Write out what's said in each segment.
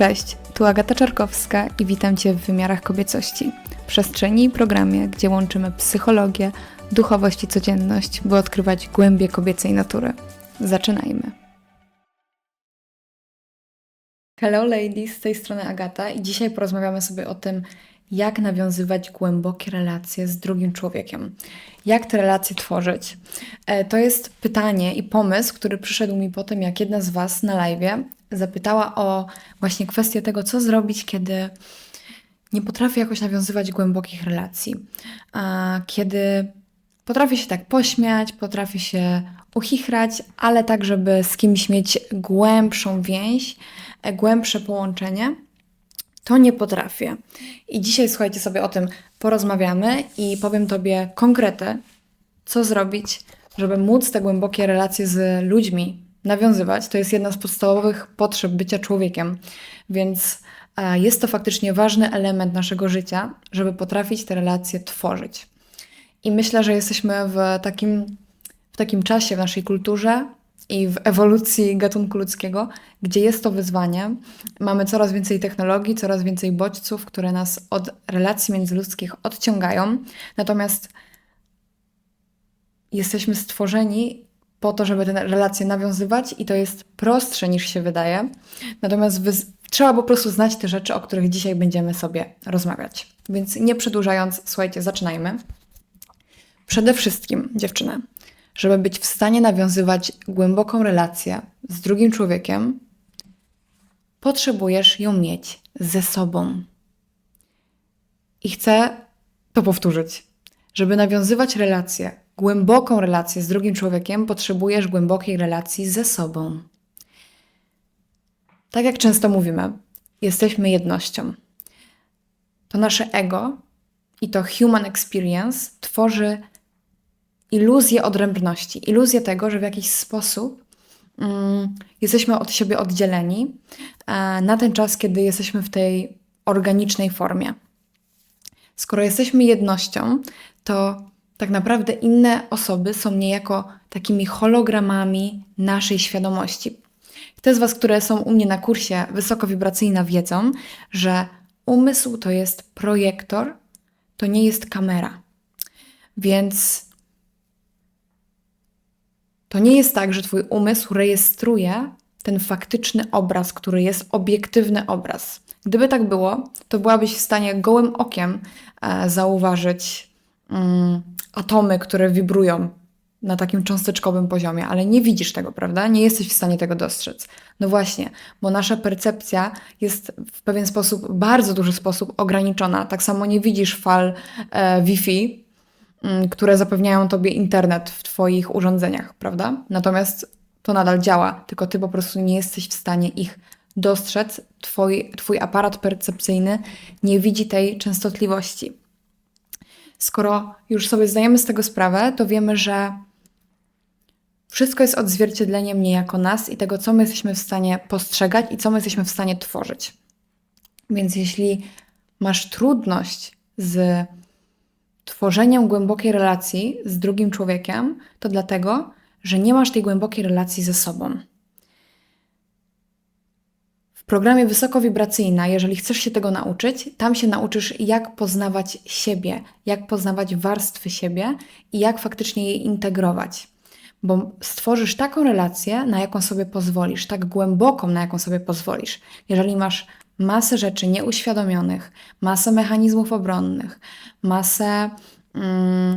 Cześć, tu Agata Czarkowska i witam Cię w wymiarach kobiecości. Przestrzeni i programie, gdzie łączymy psychologię, duchowość i codzienność, by odkrywać głębie kobiecej natury. Zaczynajmy. Hello ladies, z tej strony Agata i dzisiaj porozmawiamy sobie o tym, jak nawiązywać głębokie relacje z drugim człowiekiem. Jak te relacje tworzyć? E, to jest pytanie i pomysł, który przyszedł mi po tym, jak jedna z Was na live zapytała o właśnie kwestię tego, co zrobić, kiedy nie potrafię jakoś nawiązywać głębokich relacji. Kiedy potrafię się tak pośmiać, potrafię się uchichrać, ale tak, żeby z kimś mieć głębszą więź, głębsze połączenie, to nie potrafię. I dzisiaj słuchajcie sobie o tym porozmawiamy i powiem Tobie konkrety, co zrobić, żeby móc te głębokie relacje z ludźmi nawiązywać. To jest jedna z podstawowych potrzeb bycia człowiekiem, więc e, jest to faktycznie ważny element naszego życia, żeby potrafić te relacje tworzyć. I myślę, że jesteśmy w takim, w takim czasie w naszej kulturze i w ewolucji gatunku ludzkiego, gdzie jest to wyzwanie. Mamy coraz więcej technologii, coraz więcej bodźców, które nas od relacji międzyludzkich odciągają. Natomiast jesteśmy stworzeni po to, żeby te relacje nawiązywać i to jest prostsze niż się wydaje. Natomiast trzeba po prostu znać te rzeczy, o których dzisiaj będziemy sobie rozmawiać. Więc nie przedłużając, słuchajcie, zaczynajmy. Przede wszystkim, dziewczyny, żeby być w stanie nawiązywać głęboką relację z drugim człowiekiem, potrzebujesz ją mieć ze sobą. I chcę to powtórzyć. Żeby nawiązywać relacje głęboką relację z drugim człowiekiem, potrzebujesz głębokiej relacji ze sobą. Tak jak często mówimy, jesteśmy jednością. To nasze ego i to human experience tworzy iluzję odrębności, iluzję tego, że w jakiś sposób mm, jesteśmy od siebie oddzieleni e, na ten czas, kiedy jesteśmy w tej organicznej formie. Skoro jesteśmy jednością, to tak naprawdę inne osoby są niejako takimi hologramami naszej świadomości. Te z Was, które są u mnie na kursie wysokowibracyjna, wiedzą, że umysł to jest projektor, to nie jest kamera. Więc to nie jest tak, że Twój umysł rejestruje ten faktyczny obraz, który jest obiektywny obraz. Gdyby tak było, to byłabyś w stanie gołym okiem e, zauważyć mm, atomy, które wibrują na takim cząsteczkowym poziomie, ale nie widzisz tego, prawda? Nie jesteś w stanie tego dostrzec. No właśnie, bo nasza percepcja jest w pewien sposób, bardzo duży sposób ograniczona. Tak samo nie widzisz fal e, Wi-Fi, mm, które zapewniają tobie internet w twoich urządzeniach, prawda? Natomiast to nadal działa, tylko ty po prostu nie jesteś w stanie ich dostrzec. Twój, twój aparat percepcyjny nie widzi tej częstotliwości. Skoro już sobie zdajemy z tego sprawę, to wiemy, że wszystko jest odzwierciedleniem niejako nas i tego, co my jesteśmy w stanie postrzegać i co my jesteśmy w stanie tworzyć. Więc jeśli masz trudność z tworzeniem głębokiej relacji z drugim człowiekiem, to dlatego, że nie masz tej głębokiej relacji ze sobą programie Wysokowibracyjna, jeżeli chcesz się tego nauczyć, tam się nauczysz, jak poznawać siebie, jak poznawać warstwy siebie i jak faktycznie je integrować. Bo stworzysz taką relację, na jaką sobie pozwolisz, tak głęboką, na jaką sobie pozwolisz. Jeżeli masz masę rzeczy nieuświadomionych, masę mechanizmów obronnych, masę mm,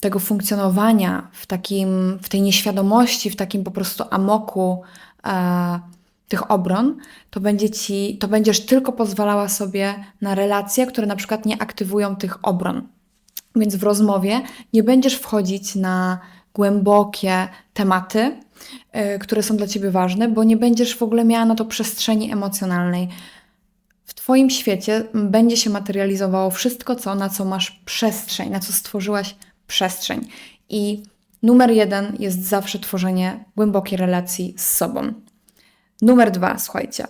tego funkcjonowania w, takim, w tej nieświadomości, w takim po prostu amoku. E, tych obron, to, będzie ci, to będziesz tylko pozwalała sobie na relacje, które na przykład nie aktywują tych obron. Więc w rozmowie nie będziesz wchodzić na głębokie tematy, yy, które są dla ciebie ważne, bo nie będziesz w ogóle miała na to przestrzeni emocjonalnej. W Twoim świecie będzie się materializowało wszystko, co, na co masz przestrzeń, na co stworzyłaś przestrzeń. I numer jeden jest zawsze tworzenie głębokiej relacji z sobą. Numer dwa, słuchajcie.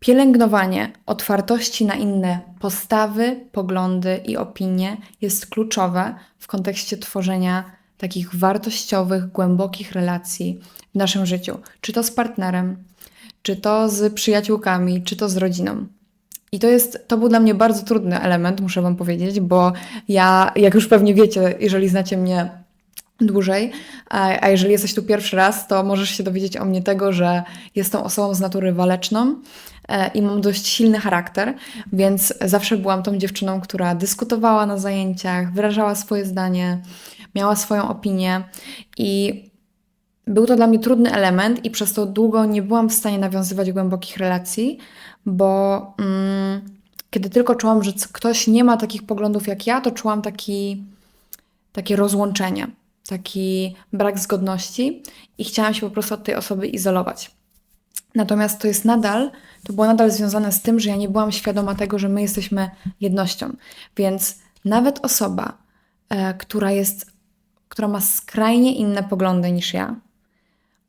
Pielęgnowanie otwartości na inne postawy, poglądy i opinie jest kluczowe w kontekście tworzenia takich wartościowych, głębokich relacji w naszym życiu. Czy to z partnerem, czy to z przyjaciółkami, czy to z rodziną. I to jest, to był dla mnie bardzo trudny element, muszę Wam powiedzieć, bo ja, jak już pewnie wiecie, jeżeli znacie mnie dłużej, a, a jeżeli jesteś tu pierwszy raz, to możesz się dowiedzieć o mnie tego, że jestem osobą z natury waleczną e, i mam dość silny charakter, więc zawsze byłam tą dziewczyną, która dyskutowała na zajęciach, wyrażała swoje zdanie, miała swoją opinię i był to dla mnie trudny element i przez to długo nie byłam w stanie nawiązywać głębokich relacji, bo mm, kiedy tylko czułam, że ktoś nie ma takich poglądów jak ja, to czułam taki, takie rozłączenie, taki brak zgodności i chciałam się po prostu od tej osoby izolować. Natomiast to jest nadal, to było nadal związane z tym, że ja nie byłam świadoma tego, że my jesteśmy jednością. Więc nawet osoba, e, która jest, która ma skrajnie inne poglądy niż ja,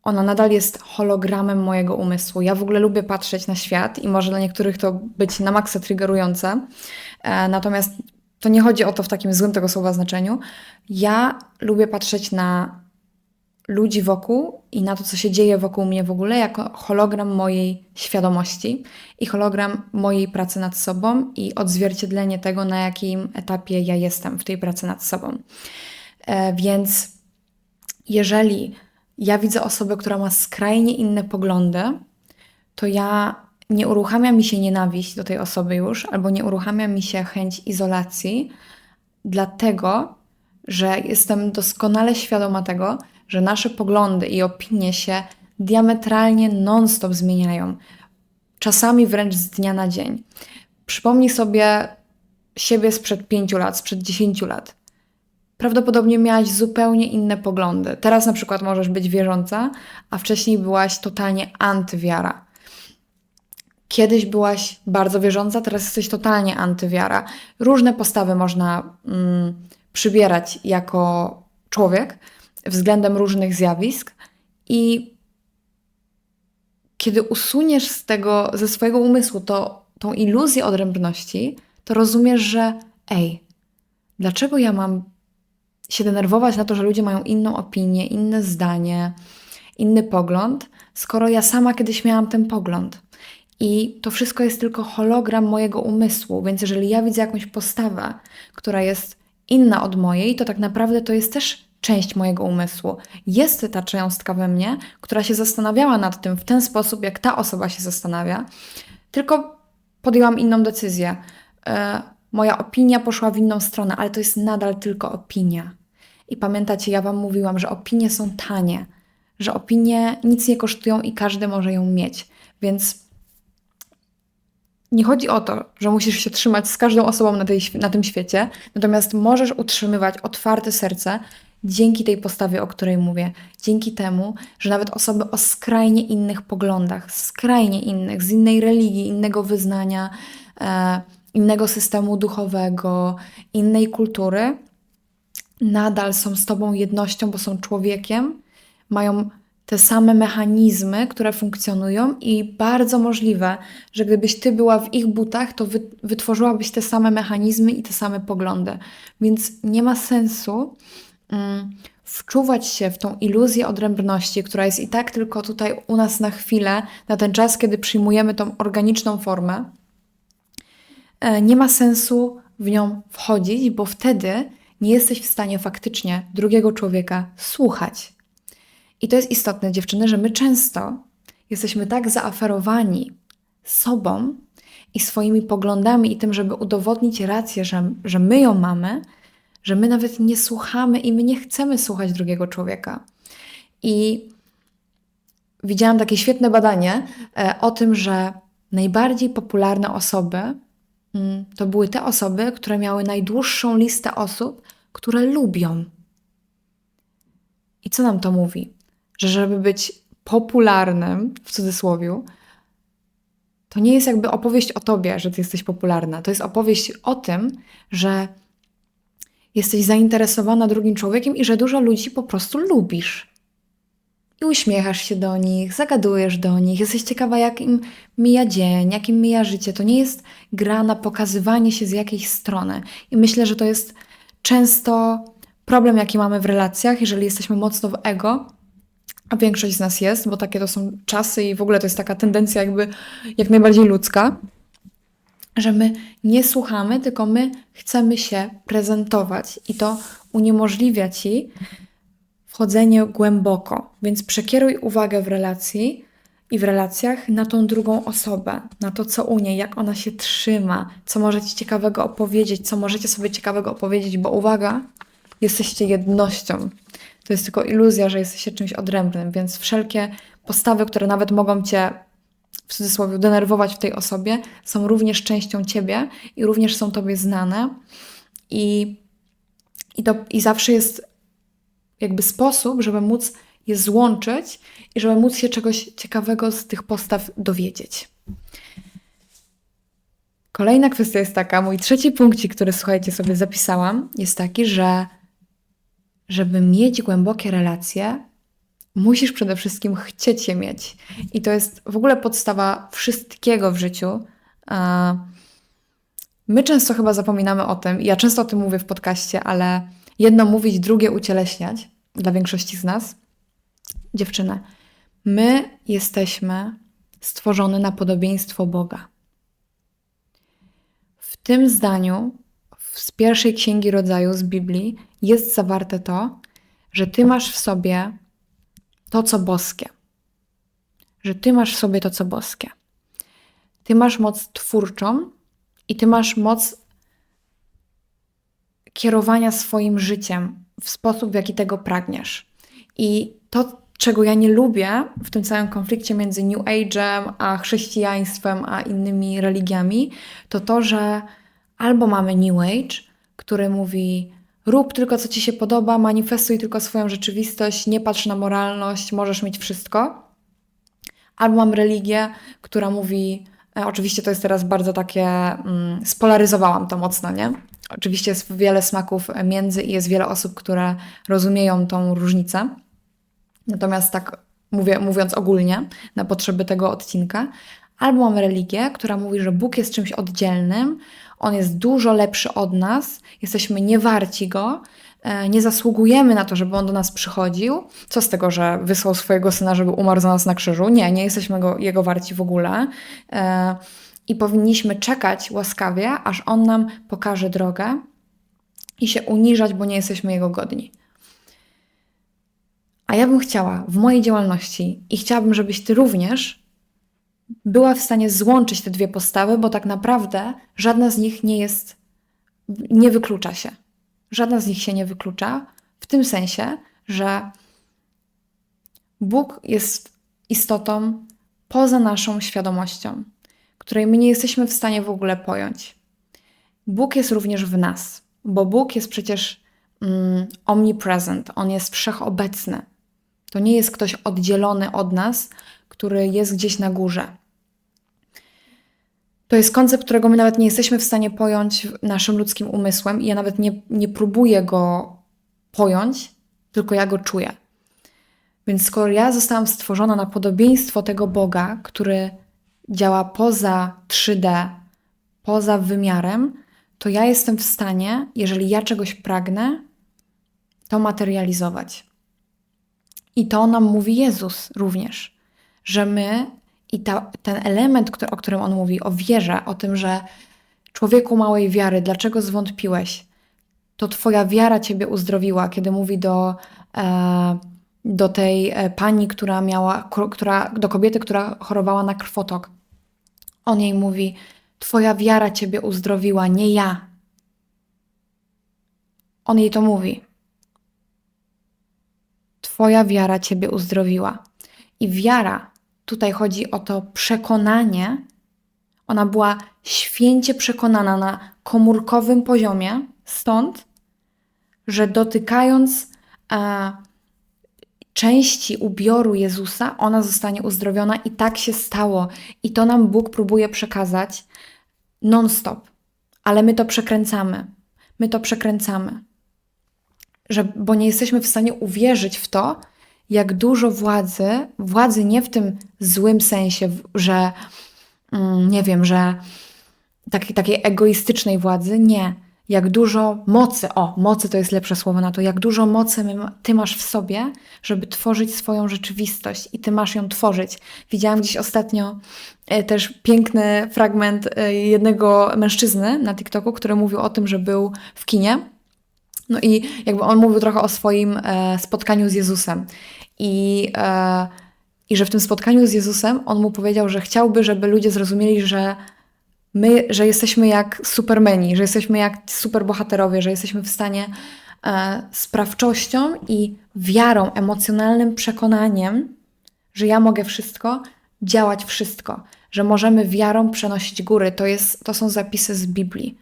ona nadal jest hologramem mojego umysłu. Ja w ogóle lubię patrzeć na świat i może dla niektórych to być na maksa triggerujące. E, natomiast to nie chodzi o to w takim złym tego słowa znaczeniu. Ja lubię patrzeć na ludzi wokół i na to, co się dzieje wokół mnie w ogóle, jako hologram mojej świadomości i hologram mojej pracy nad sobą i odzwierciedlenie tego, na jakim etapie ja jestem w tej pracy nad sobą. E, więc jeżeli ja widzę osobę, która ma skrajnie inne poglądy, to ja nie uruchamia mi się nienawiść do tej osoby już, albo nie uruchamia mi się chęć izolacji, dlatego, że jestem doskonale świadoma tego, że nasze poglądy i opinie się diametralnie non-stop zmieniają. Czasami wręcz z dnia na dzień. Przypomnij sobie siebie sprzed pięciu lat, sprzed dziesięciu lat prawdopodobnie miałaś zupełnie inne poglądy. Teraz na przykład możesz być wierząca, a wcześniej byłaś totalnie antywiara. Kiedyś byłaś bardzo wierząca, teraz jesteś totalnie antywiara. Różne postawy można mm, przybierać jako człowiek względem różnych zjawisk i kiedy usuniesz z tego, ze swojego umysłu to, tą iluzję odrębności, to rozumiesz, że ej, dlaczego ja mam się denerwować na to, że ludzie mają inną opinię, inne zdanie, inny pogląd, skoro ja sama kiedyś miałam ten pogląd. I to wszystko jest tylko hologram mojego umysłu, więc jeżeli ja widzę jakąś postawę, która jest inna od mojej, to tak naprawdę to jest też część mojego umysłu. Jest ta cząstka we mnie, która się zastanawiała nad tym w ten sposób, jak ta osoba się zastanawia, tylko podjęłam inną decyzję. E, moja opinia poszła w inną stronę, ale to jest nadal tylko opinia. I pamiętacie, ja Wam mówiłam, że opinie są tanie, że opinie nic nie kosztują i każdy może ją mieć. Więc nie chodzi o to, że musisz się trzymać z każdą osobą na, tej, na tym świecie, natomiast możesz utrzymywać otwarte serce dzięki tej postawie, o której mówię. Dzięki temu, że nawet osoby o skrajnie innych poglądach, skrajnie innych, z innej religii, innego wyznania, e, innego systemu duchowego, innej kultury, nadal są z Tobą jednością, bo są człowiekiem, mają te same mechanizmy, które funkcjonują, i bardzo możliwe, że gdybyś Ty była w ich butach, to wy, wytworzyłabyś te same mechanizmy i te same poglądy. Więc nie ma sensu mm, wczuwać się w tą iluzję odrębności, która jest i tak tylko tutaj u nas na chwilę, na ten czas, kiedy przyjmujemy tą organiczną formę. E, nie ma sensu w nią wchodzić, bo wtedy nie jesteś w stanie faktycznie drugiego człowieka słuchać. I to jest istotne, dziewczyny, że my często jesteśmy tak zaaferowani sobą i swoimi poglądami i tym, żeby udowodnić rację, że, że my ją mamy, że my nawet nie słuchamy i my nie chcemy słuchać drugiego człowieka. I widziałam takie świetne badanie e, o tym, że najbardziej popularne osoby mm, to były te osoby, które miały najdłuższą listę osób, które lubią. I co nam to mówi? Że żeby być popularnym, w cudzysłowie, to nie jest jakby opowieść o tobie, że ty jesteś popularna. To jest opowieść o tym, że jesteś zainteresowana drugim człowiekiem i że dużo ludzi po prostu lubisz. I uśmiechasz się do nich, zagadujesz do nich, jesteś ciekawa, jak im mija dzień, jak im mija życie. To nie jest gra na pokazywanie się z jakiejś strony. I myślę, że to jest często problem, jaki mamy w relacjach, jeżeli jesteśmy mocno w ego, a większość z nas jest, bo takie to są czasy i w ogóle to jest taka tendencja jakby jak najbardziej ludzka, że my nie słuchamy, tylko my chcemy się prezentować i to uniemożliwia ci wchodzenie głęboko. Więc przekieruj uwagę w relacji i w relacjach na tą drugą osobę, na to, co u niej, jak ona się trzyma, co możecie ciekawego opowiedzieć, co możecie sobie ciekawego opowiedzieć, bo uwaga, jesteście jednością. To jest tylko iluzja, że jesteście czymś odrębnym, więc wszelkie postawy, które nawet mogą cię w cudzysłowie denerwować w tej osobie, są również częścią ciebie i również są tobie znane. I, i, to, i zawsze jest jakby sposób, żeby móc je złączyć i żeby móc się czegoś ciekawego z tych postaw dowiedzieć. Kolejna kwestia jest taka, mój trzeci punkcik, który słuchajcie sobie zapisałam, jest taki, że żeby mieć głębokie relacje, musisz przede wszystkim chcieć je mieć. I to jest w ogóle podstawa wszystkiego w życiu. My często chyba zapominamy o tym, ja często o tym mówię w podcaście, ale jedno mówić, drugie ucieleśniać dla większości z nas. Dziewczyny, my jesteśmy stworzone na podobieństwo Boga. W tym zdaniu z pierwszej księgi rodzaju z Biblii jest zawarte to, że ty masz w sobie to, co boskie. Że ty masz w sobie to, co boskie. Ty masz moc twórczą i ty masz moc kierowania swoim życiem w sposób, w jaki tego pragniesz. I to, czego ja nie lubię w tym całym konflikcie między New Age'em a chrześcijaństwem, a innymi religiami, to to, że albo mamy New Age, który mówi: rób tylko co ci się podoba, manifestuj tylko swoją rzeczywistość, nie patrz na moralność, możesz mieć wszystko. Albo mam religię, która mówi, e, oczywiście to jest teraz bardzo takie, mm, spolaryzowałam to mocno, nie? Oczywiście jest wiele smaków między i jest wiele osób, które rozumieją tą różnicę. Natomiast tak mówię, mówiąc ogólnie, na potrzeby tego odcinka, albo mam religię, która mówi, że Bóg jest czymś oddzielnym, on jest dużo lepszy od nas, jesteśmy niewarci go, e, nie zasługujemy na to, żeby on do nas przychodził. Co z tego, że wysłał swojego syna, żeby umarł za nas na krzyżu? Nie, nie jesteśmy go, jego warci w ogóle. E, I powinniśmy czekać łaskawie, aż on nam pokaże drogę i się uniżać, bo nie jesteśmy jego godni. A ja bym chciała w mojej działalności i chciałabym, żebyś ty również była w stanie złączyć te dwie postawy, bo tak naprawdę żadna z nich nie jest, nie wyklucza się. Żadna z nich się nie wyklucza, w tym sensie, że Bóg jest istotą poza naszą świadomością, której my nie jesteśmy w stanie w ogóle pojąć. Bóg jest również w nas, bo Bóg jest przecież mm, omnipresent, on jest wszechobecny. To nie jest ktoś oddzielony od nas, który jest gdzieś na górze. To jest koncept, którego my nawet nie jesteśmy w stanie pojąć naszym ludzkim umysłem, i ja nawet nie, nie próbuję go pojąć, tylko ja go czuję. Więc skoro ja zostałam stworzona na podobieństwo tego Boga, który działa poza 3D, poza wymiarem, to ja jestem w stanie, jeżeli ja czegoś pragnę, to materializować. I to nam mówi Jezus również że my i ta, ten element, który, o którym on mówi, o wierze, o tym, że człowieku małej wiary, dlaczego zwątpiłeś? To Twoja wiara Ciebie uzdrowiła, kiedy mówi do, e, do tej e, pani, która miała, która, do kobiety, która chorowała na krwotok. On jej mówi: Twoja wiara Ciebie uzdrowiła, nie ja. On jej to mówi. Twoja wiara Ciebie uzdrowiła. I wiara Tutaj chodzi o to przekonanie. Ona była święcie przekonana na komórkowym poziomie, stąd, że dotykając e, części ubioru Jezusa, ona zostanie uzdrowiona i tak się stało. I to nam Bóg próbuje przekazać non-stop, ale my to przekręcamy. My to przekręcamy. Że, bo nie jesteśmy w stanie uwierzyć w to, jak dużo władzy, władzy nie w tym złym sensie, że mm, nie wiem, że takiej, takiej egoistycznej władzy, nie. jak dużo mocy, o, mocy to jest lepsze słowo na to, jak dużo mocy ty masz w sobie, żeby tworzyć swoją rzeczywistość i ty masz ją tworzyć. Widziałam gdzieś ostatnio e, też piękny fragment e, jednego mężczyzny na TikToku, który mówił o tym, że był w kinie. No i jakby on mówił trochę o swoim e, spotkaniu z Jezusem. I, I że w tym spotkaniu z Jezusem on mu powiedział, że chciałby, żeby ludzie zrozumieli, że my, że jesteśmy jak supermeni, że jesteśmy jak superbohaterowie, że jesteśmy w stanie e, sprawczością i wiarą, emocjonalnym przekonaniem, że ja mogę wszystko, działać wszystko, że możemy wiarą przenosić góry. To, jest, to są zapisy z Biblii.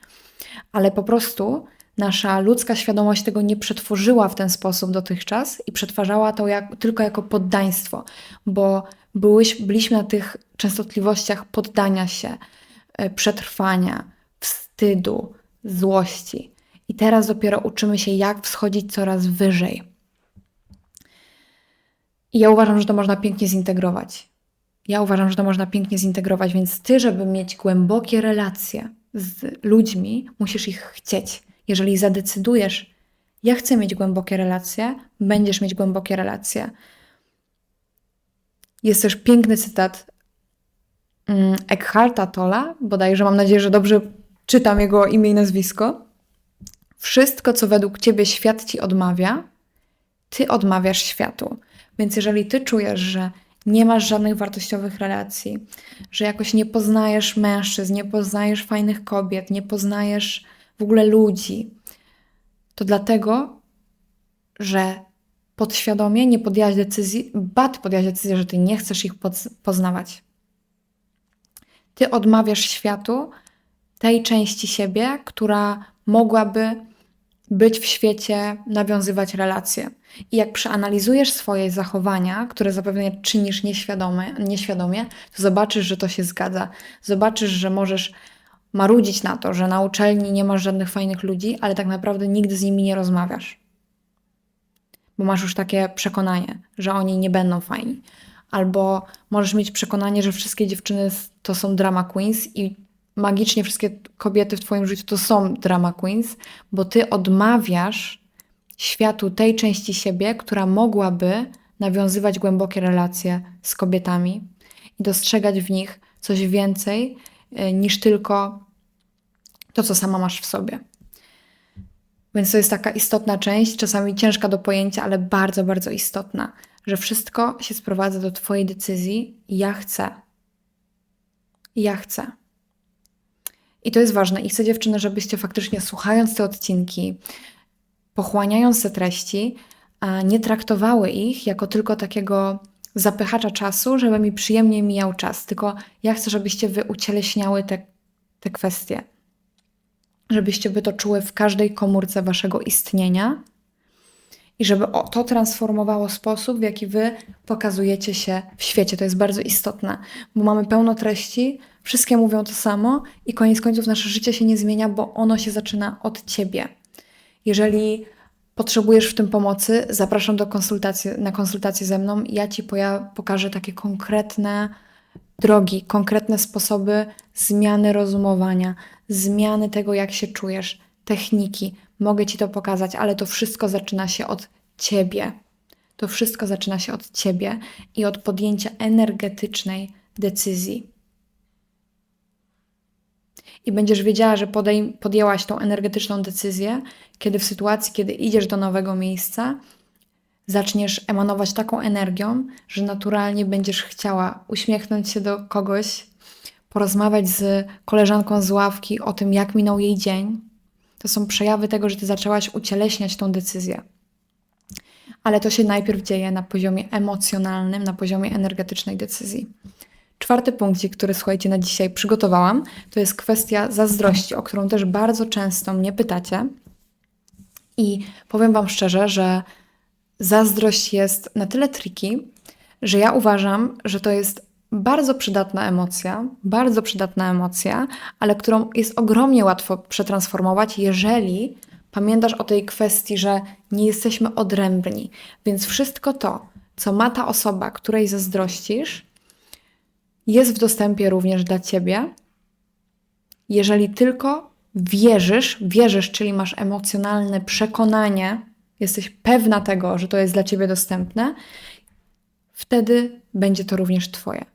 Ale po prostu nasza ludzka świadomość tego nie przetworzyła w ten sposób dotychczas i przetwarzała to jak, tylko jako poddaństwo, bo byłyś, byliśmy na tych częstotliwościach poddania się, E, przetrwania, wstydu, złości. I teraz dopiero uczymy się, jak wschodzić coraz wyżej. I ja uważam, że to można pięknie zintegrować. Ja uważam, że to można pięknie zintegrować, więc ty, żeby mieć głębokie relacje z ludźmi, musisz ich chcieć. Jeżeli zadecydujesz, ja chcę mieć głębokie relacje, będziesz mieć głębokie relacje. Jest też piękny cytat Mm, Eckharta Tolla, bodajże mam nadzieję, że dobrze czytam jego imię i nazwisko. Wszystko, co według ciebie świat ci odmawia, ty odmawiasz światu. Więc jeżeli ty czujesz, że nie masz żadnych wartościowych relacji, że jakoś nie poznajesz mężczyzn, nie poznajesz fajnych kobiet, nie poznajesz w ogóle ludzi, to dlatego, że podświadomie nie podjęłaś decyzji, bat podjęłaś decyzję, że ty nie chcesz ich poznawać. Ty odmawiasz światu tej części siebie, która mogłaby być w świecie, nawiązywać relacje. I jak przeanalizujesz swoje zachowania, które zapewne czynisz nieświadome, nieświadomie, to zobaczysz, że to się zgadza. Zobaczysz, że możesz marudzić na to, że na uczelni nie masz żadnych fajnych ludzi, ale tak naprawdę nigdy z nimi nie rozmawiasz. Bo masz już takie przekonanie, że oni nie będą fajni albo możesz mieć przekonanie, że wszystkie dziewczyny to są drama queens i magicznie wszystkie kobiety w Twoim życiu to są drama queens, bo Ty odmawiasz światu tej części siebie, która mogłaby nawiązywać głębokie relacje z kobietami i dostrzegać w nich coś więcej e, niż tylko to, co sama masz w sobie. Więc to jest taka istotna część, czasami ciężka do pojęcia, ale bardzo, bardzo istotna że wszystko się sprowadza do Twojej decyzji. Ja chcę. Ja chcę. I to jest ważne. I chcę, dziewczyny, żebyście faktycznie słuchając te odcinki, pochłaniając te treści, nie traktowały ich jako tylko takiego zapychacza czasu, żeby mi przyjemnie mijał czas. Tylko ja chcę, żebyście wy ucieleśniały te, te kwestie. Żebyście by to czuły w każdej komórce waszego istnienia i żeby to transformowało sposób, w jaki wy pokazujecie się w świecie. To jest bardzo istotne, bo mamy pełno treści, wszystkie mówią to samo i koniec końców nasze życie się nie zmienia, bo ono się zaczyna od ciebie. Jeżeli potrzebujesz w tym pomocy, zapraszam do konsultacji, na konsultację ze mną. Ja ci pokażę takie konkretne drogi, konkretne sposoby zmiany rozumowania, zmiany tego, jak się czujesz, techniki, mogę Ci to pokazać, ale to wszystko zaczyna się od Ciebie. To wszystko zaczyna się od Ciebie i od podjęcia energetycznej decyzji. I będziesz wiedziała, że podej- podjęłaś tą energetyczną decyzję, kiedy w sytuacji, kiedy idziesz do nowego miejsca, zaczniesz emanować taką energią, że naturalnie będziesz chciała uśmiechnąć się do kogoś, porozmawiać z koleżanką z ławki o tym, jak minął jej dzień, to są przejawy tego, że ty zaczęłaś ucieleśniać tą decyzję. Ale to się najpierw dzieje na poziomie emocjonalnym, na poziomie energetycznej decyzji. Czwarty punkt, który słuchajcie, na dzisiaj przygotowałam, to jest kwestia zazdrości, o którą też bardzo często mnie pytacie. I powiem Wam szczerze, że zazdrość jest na tyle triki, że ja uważam, że to jest bardzo przydatna emocja, bardzo przydatna emocja, ale którą jest ogromnie łatwo przetransformować, jeżeli pamiętasz o tej kwestii, że nie jesteśmy odrębni. Więc wszystko to, co ma ta osoba, której zazdrościsz, jest w dostępie również dla ciebie, jeżeli tylko wierzysz, wierzysz, czyli masz emocjonalne przekonanie, jesteś pewna tego, że to jest dla ciebie dostępne, wtedy będzie to również twoje.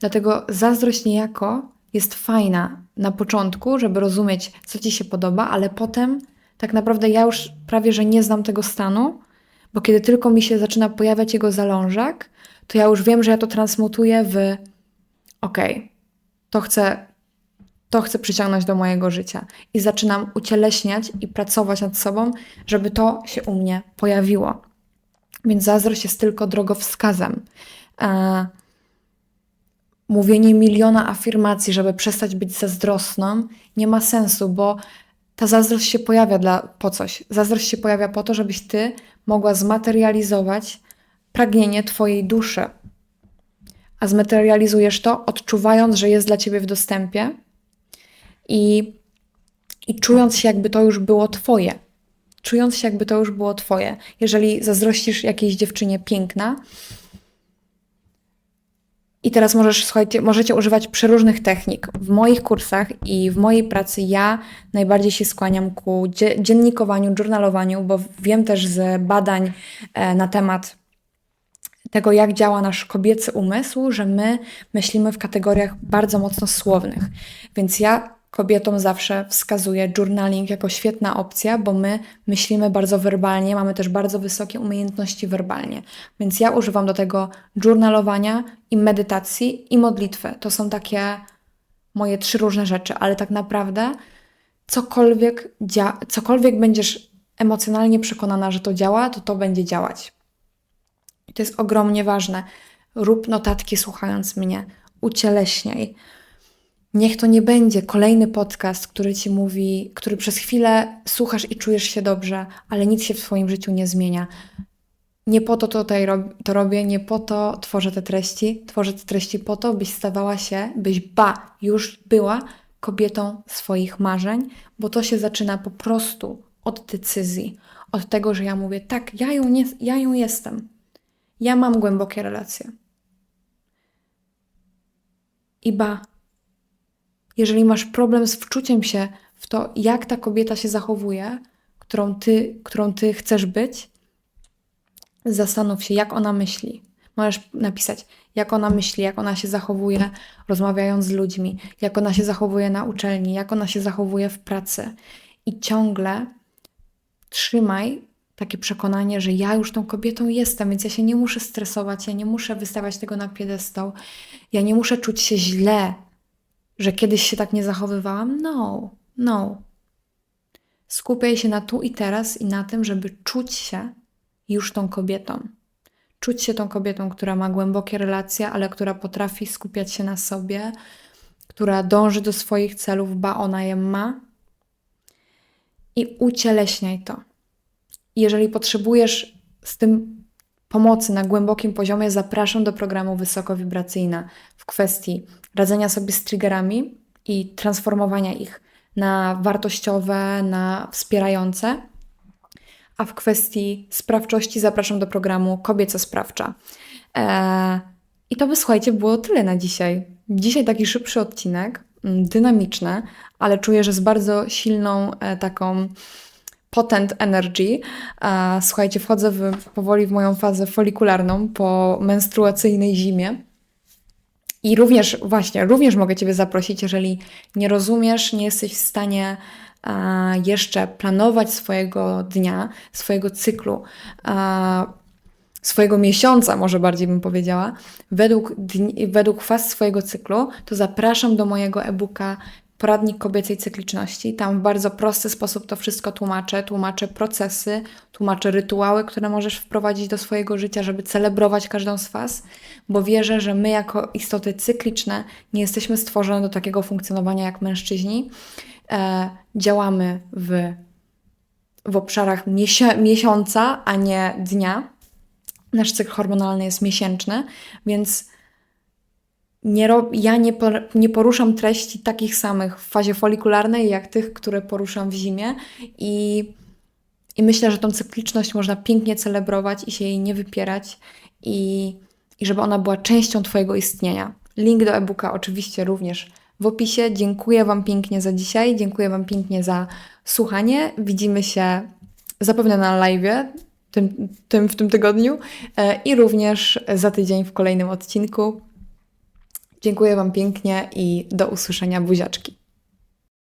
Dlatego zazdrość niejako jest fajna na początku, żeby rozumieć, co ci się podoba, ale potem tak naprawdę ja już prawie że nie znam tego stanu, bo kiedy tylko mi się zaczyna pojawiać jego zalążek, to ja już wiem, że ja to transmutuję w okej, okay, to chcę to chcę przyciągnąć do mojego życia. I zaczynam ucieleśniać i pracować nad sobą, żeby to się u mnie pojawiło. Więc zazdrość jest tylko drogowskazem. E, mówienie miliona afirmacji, żeby przestać być zazdrosną, nie ma sensu, bo ta zazdrość się pojawia dla, po coś. Zazdrość się pojawia po to, żebyś ty mogła zmaterializować pragnienie twojej duszy. A zmaterializujesz to, odczuwając, że jest dla ciebie w dostępie i, i czując się, jakby to już było Twoje. Czując się, jakby to już było Twoje. Jeżeli zazdrościsz jakiejś dziewczynie piękna, i teraz możesz, słuchajcie, możecie używać przeróżnych technik. W moich kursach i w mojej pracy ja najbardziej się skłaniam ku dziennikowaniu, journalowaniu, bo wiem też z badań e, na temat tego, jak działa nasz kobiecy umysł, że my myślimy w kategoriach bardzo mocno słownych. Więc ja kobietom zawsze wskazuję journaling jako świetna opcja, bo my myślimy bardzo werbalnie, mamy też bardzo wysokie umiejętności werbalnie. Więc ja używam do tego journalowania i medytacji i modlitwy. To są takie moje trzy różne rzeczy, ale tak naprawdę cokolwiek, dzia- cokolwiek będziesz emocjonalnie przekonana, że to działa, to to będzie działać. I to jest ogromnie ważne. Rób notatki słuchając mnie, ucieleśniaj. Niech to nie będzie kolejny podcast, który ci mówi, który przez chwilę słuchasz i czujesz się dobrze, ale nic się w Twoim życiu nie zmienia. Nie po to tutaj to robię, nie po to tworzę te treści. Tworzę te treści po to, byś stawała się, byś ba, już była kobietą swoich marzeń, bo to się zaczyna po prostu od decyzji, od tego, że ja mówię, tak, ja ją, nie, ja ją jestem. Ja mam głębokie relacje. I ba, jeżeli masz problem z wczuciem się w to, jak ta kobieta się zachowuje, którą ty, którą ty chcesz być, zastanów się, jak ona myśli. Możesz napisać, jak ona myśli, jak ona się zachowuje, rozmawiając z ludźmi, jak ona się zachowuje na uczelni, jak ona się zachowuje w pracy. I ciągle trzymaj takie przekonanie, że ja już tą kobietą jestem, więc ja się nie muszę stresować, ja nie muszę wystawiać tego na piedestał, ja nie muszę czuć się źle że kiedyś się tak nie zachowywałam? No, no. Skupiaj się na tu i teraz i na tym, żeby czuć się już tą kobietą. Czuć się tą kobietą, która ma głębokie relacje, ale która potrafi skupiać się na sobie, która dąży do swoich celów, ba ona je ma. I ucieleśniaj to. Jeżeli potrzebujesz z tym pomocy na głębokim poziomie, zapraszam do programu Wysokowibracyjna w kwestii radzenia sobie z triggerami i transformowania ich na wartościowe, na wspierające. A w kwestii sprawczości zapraszam do programu Kobieca Sprawcza. Eee, I to by słuchajcie, było tyle na dzisiaj. Dzisiaj taki szybszy odcinek, mm, dynamiczny, ale czuję, że z bardzo silną e, taką potent energy. E, słuchajcie, wchodzę w, powoli w moją fazę folikularną po menstruacyjnej zimie. I również, właśnie, również mogę Ciebie zaprosić, jeżeli nie rozumiesz, nie jesteś w stanie a, jeszcze planować swojego dnia, swojego cyklu, a, swojego miesiąca, może bardziej bym powiedziała, według, dni, według faz swojego cyklu, to zapraszam do mojego e-booka poradnik kobiecej cykliczności. Tam w bardzo prosty sposób to wszystko tłumaczę. Tłumaczę procesy, tłumaczę rytuały, które możesz wprowadzić do swojego życia, żeby celebrować każdą z faz, bo wierzę, że my jako istoty cykliczne nie jesteśmy stworzone do takiego funkcjonowania jak mężczyźni. E, działamy w, w obszarach miesiąca, a nie dnia. Nasz cykl hormonalny jest miesięczny, więc nie ja nie, por, nie poruszam treści takich samych w fazie folikularnej, jak tych, które poruszam w zimie i, i myślę, że tą cykliczność można pięknie celebrować i się jej nie wypierać i, i żeby ona była częścią Twojego istnienia. Link do e-booka oczywiście również w opisie. Dziękuję Wam pięknie za dzisiaj, dziękuję Wam pięknie za słuchanie. Widzimy się zapewne na live tym, tym, w tym tygodniu e, i również za tydzień w kolejnym odcinku. Dziękuję Wam pięknie i do usłyszenia buziaczki.